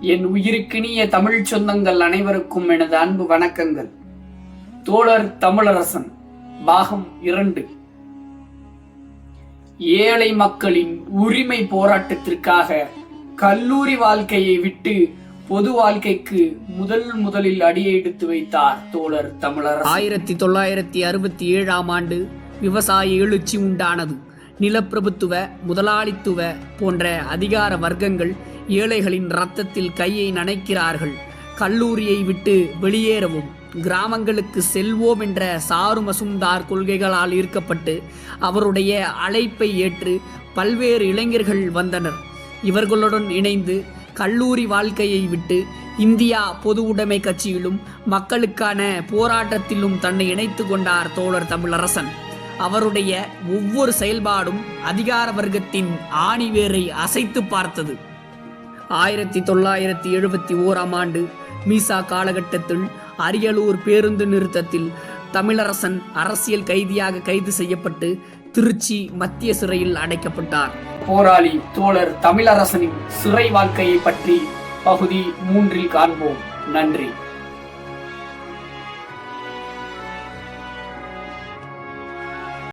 என் உயிருக்கினிய தமிழ் சொந்தங்கள் அனைவருக்கும் எனது அன்பு வணக்கங்கள். தோழர் தமிழரசன் பாகம் இரண்டு. ஏழை மக்களின் உரிமை போராட்டத்திற்காக கல்லூரி வாழ்க்கையை விட்டு பொது வாழ்க்கைக்கு முதல் முதலில் அடியை எடுத்து வைத்தார் தோழர் தமிழர் ஆயிரத்தி தொள்ளாயிரத்தி அறுபத்தி ஏழாம் ஆண்டு விவசாய எழுச்சி உண்டானது. நிலப்பிரபுத்துவ முதலாளித்துவ போன்ற அதிகார வர்க்கங்கள் ஏழைகளின் இரத்தத்தில் கையை நனைக்கிறார்கள். கல்லூரியை விட்டு வெளியேறவும் கிராமங்களுக்கு செல்வோம் என்ற சாரு மசும்தார் கொள்கைகளால் ஈர்க்கப்பட்டு அவருடைய அழைப்பை ஏற்று பல்வேறு இளைஞர்கள் வந்தனர். இவர்களுடன் இணைந்து கல்லூரி வாழ்க்கையை விட்டு இந்தியா பொது உடைமை கட்சியிலும் மக்களுக்கான போராட்டத்திலும் தன்னை இணைத்து கொண்டார் தோழர் தமிழரசன். அவருடைய ஒவ்வொரு செயல்பாடும் அதிகார வர்க்கத்தின் ஆணிவேரை அசைத்து பார்த்தது. ஆயிரத்தி தொள்ளாயிரத்தி எழுபத்தி ஓராம் ஆண்டு மீசா காலகட்டத்தில் அரியலூர் பேருந்து நிறுத்தத்தில் தமிழரசன் அரசியல் கைதியாக கைது செய்யப்பட்டு திருச்சி மத்திய சிறையில் அடைக்கப்பட்டார். போராளி தோழர் தமிழரசனின் சிறை வாழ்க்கையை பற்றி பகுதி மூன்றில் காண்போம். நன்றி.